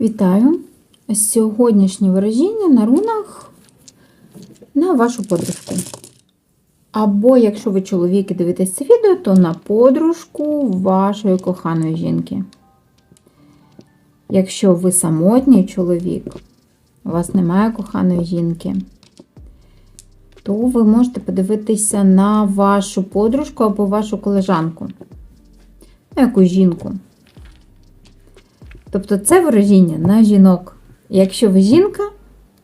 Вітаю! Сьогоднішнє вираження на рунах на вашу подружку. Або, якщо ви чоловік і дивитесь це відео, то на подружку вашої коханої жінки. Якщо ви самотній чоловік, у вас немає коханої жінки, то ви можете подивитися на вашу подружку або вашу колежанку. На якусь жінку. Тобто це вираження на жінок. Якщо ви жінка,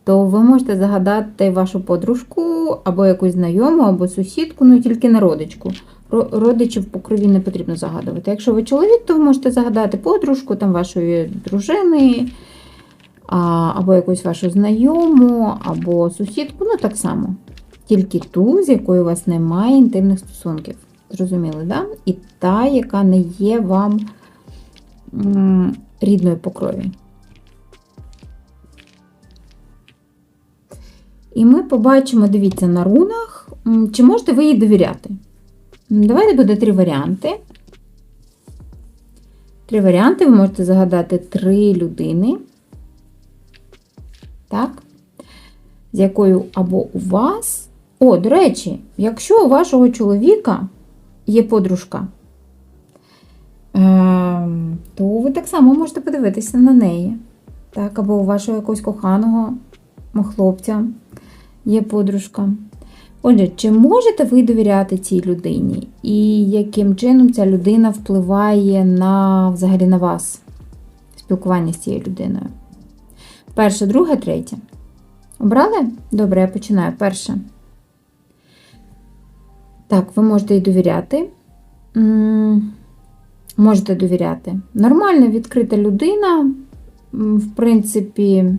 то ви можете загадати вашу подружку, або якусь знайому, або сусідку, ну тільки не родичку. Родичів по крові не потрібно загадувати. Якщо ви чоловік, то ви можете загадати подружку там, вашої дружини, або якусь вашу знайому, або сусідку, ну так само. Тільки ту, з якою у вас немає інтимних стосунків. Зрозуміли, да? І та, яка не є вам рідною по крові. І ми побачимо, дивіться, на рунах, чи можете ви їй довіряти. Давайте буде три варіанти. Три варіанти. Ви можете загадати три людини. Так? З якою або у вас. О, до речі, якщо у вашого чоловіка є подружка, то ви так само можете подивитися на неї. Так, або у вашого якогось коханого хлопця є подружка. Отже, чи можете ви довіряти цій людині? І яким чином ця людина впливає на взагалі на вас? Спілкування з цією людиною? Перше, друге, третє. Обрали? Добре, я починаю. Перше. Так, ви можете їй довіряти. Можете довіряти. Нормальна відкрита людина, в принципі.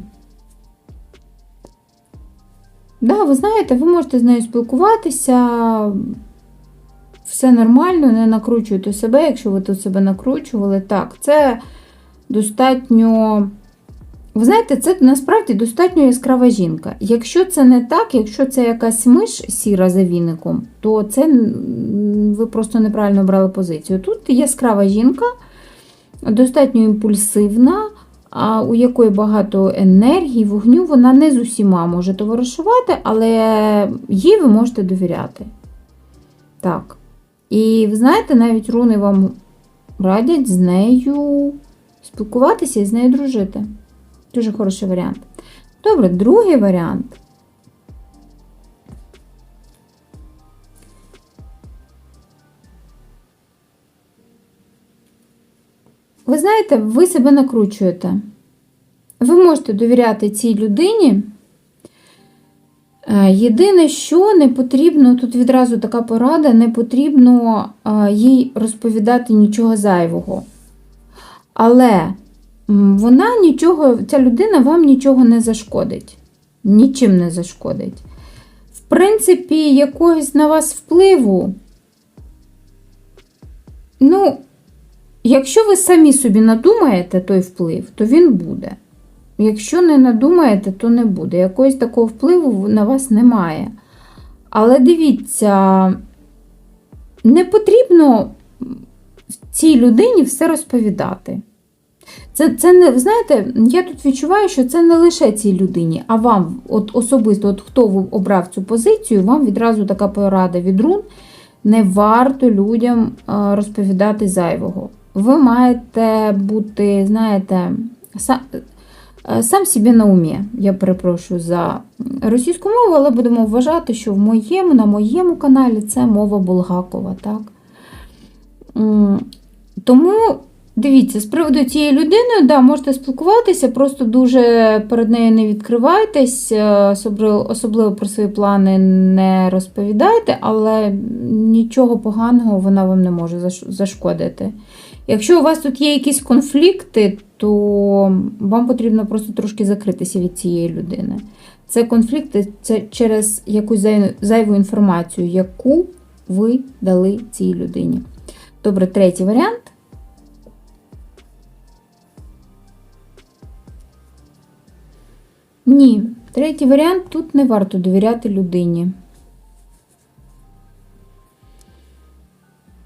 Да, ви знаєте, ви можете з нею спілкуватися. Все нормально, не накручуйте себе, якщо ви тут себе накручували. Так, це достатньо. Ви знаєте, це насправді достатньо яскрава жінка. Якщо це не так, якщо це якась миш сіра за віником, то це ви просто неправильно обрали позицію. Тут яскрава жінка, достатньо імпульсивна, а у якої багато енергії, вогню, вона не з усіма може товаришувати, але їй ви можете довіряти. Так. І ви знаєте, навіть руни вам радять з нею спілкуватися і з нею дружити. Дуже хороший варіант. Добре, другий варіант. Ви знаєте, ви себе накручуєте. Ви можете довіряти цій людині. Е, Єдине, що не потрібно, тут відразу така порада, не потрібно е, їй розповідати нічого зайвого. Але вона нічого, ця людина вам нічого не зашкодить. Нічим не зашкодить. В принципі, якогось на вас впливу. Ну, якщо ви самі собі надумаєте той вплив, то він буде. Якщо не надумаєте, то не буде. Якогось такого впливу на вас немає. Але дивіться, не потрібно цій людині все розповідати. Це, це не, знаєте, я тут відчуваю, що це не лише цій людині, а вам, от особисто, от хто обрав цю позицію, вам відразу така порада від рун. Не варто людям е, розповідати зайвого. Ви маєте бути, знаєте, сам, е, сам собі на умі. Я перепрошую за російську мову, але будемо вважати, що в моєму, на моєму каналі це мова Булгакова. Так? Тому дивіться, з приводу цієї людини, да, можете спілкуватися, просто дуже перед нею не відкривайтесь, е, особливо, про свої плани не розповідайте, але нічого поганого вона вам не може зашкодити. Якщо у вас тут є якісь конфлікти, то вам потрібно просто трошки закритися від цієї людини. Це конфлікти це через якусь зай- зайву інформацію, яку ви дали цій людині. Добре, третій варіант. Ні, третій варіант тут не варто довіряти людині.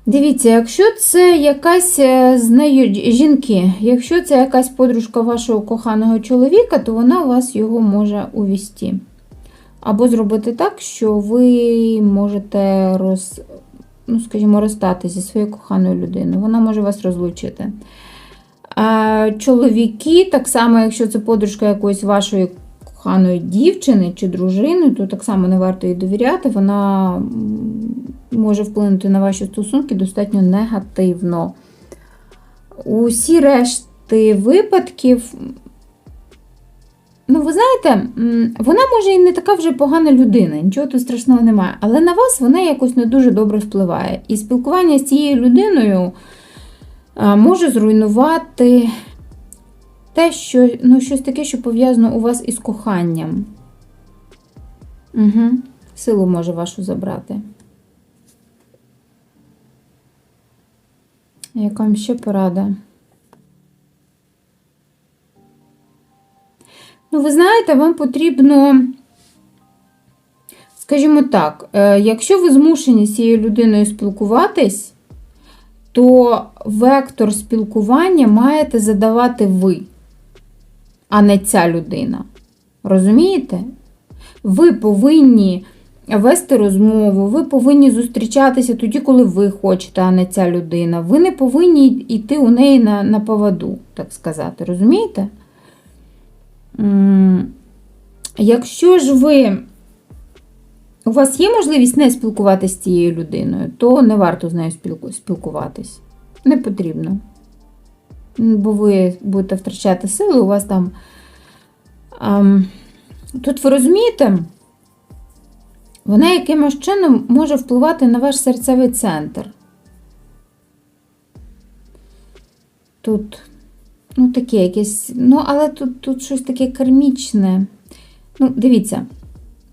Дивіться, якщо це якась е, з жінки, якщо це якась подружка вашого коханого чоловіка, то вона вас його може увісти. Або зробити так, що ви можете роз, ну, скажімо, розстати зі своєю коханою людиною. Вона може вас розлучити. Чоловіки, так само, якщо це подружка якоїсь вашої коханої дівчини чи дружини, то так само не варто їй довіряти. Вона може вплинути на ваші стосунки достатньо негативно. Усі решти випадків, ну, ви знаєте, вона може і не така вже погана людина, нічого тут страшного немає. Але на вас вона якось не дуже добре впливає. І спілкування з цією людиною може зруйнувати те, що ну, щось таке, що пов'язано у вас із коханням. Угу. Силу може вашу забрати. Яка вам ще порада? Ну, ви знаєте, вам потрібно, скажімо так, е, якщо ви змушені з цією людиною спілкуватись, то вектор спілкування маєте задавати ви, а не ця людина. Розумієте? Ви повинні вести розмову, ви повинні зустрічатися тоді, коли ви хочете, а не ця людина. Ви не повинні йти у неї на, на поводу, так сказати. Розумієте? Якщо ж ви. У вас є можливість не спілкуватися з цією людиною, то не варто з нею спілку- спілкуватись. Не потрібно. Бо ви будете втрачати сили, у вас там. Ам, тут ви розумієте, вона якимось чином може впливати на ваш серцевий центр. Тут, ну, таке якесь, ну, але тут, тут щось таке кармічне. Ну, дивіться,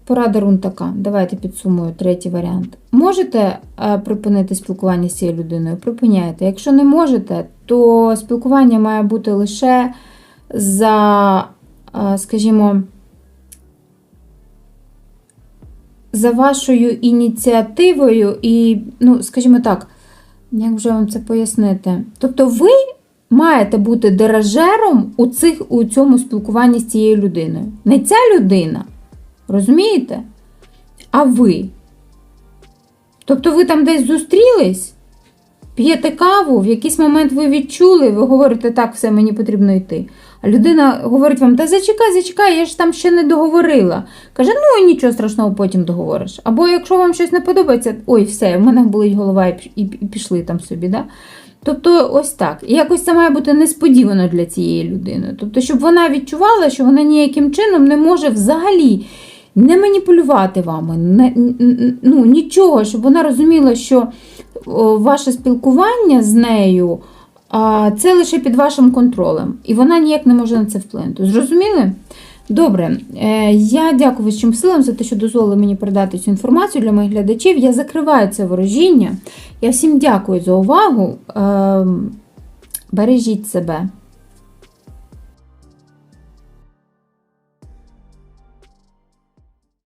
порада рун така. Давайте підсумую третій варіант. Можете е, припинити спілкування з цією людиною? Припиняйте. Якщо не можете, то спілкування має бути лише за, е, скажімо, за вашою ініціативою і, ну, скажімо так, як вже вам це пояснити? Тобто ви маєте бути деражером у, цих, у цьому спілкуванні з цією людиною. Не ця людина, розумієте? А ви. Тобто ви там десь зустрілись, п'єте каву, в якийсь момент ви відчули, ви говорите, так, все, мені потрібно йти. А людина говорить вам, та зачекай, зачекай, я ж там ще не договорила. Каже, ну нічого страшного, потім договориш. Або якщо вам щось не подобається, ой, все, в мене болить голова і пі- і і пішли там собі. Да? Тобто, ось так. І якось це має бути несподівано для цієї людини. Тобто, щоб вона відчувала, що вона ніяким чином не може взагалі не маніпулювати вами, не, ну, нічого, щоб вона розуміла, що ваше спілкування з нею це лише під вашим контролем, і вона ніяк не може на це вплинути. Зрозуміли? Добре, Е, я дякую вищим силам за те, що дозволили мені передати цю інформацію для моїх глядачів. Я закриваю це ворожіння. Я всім дякую за увагу. Ем, Бережіть себе.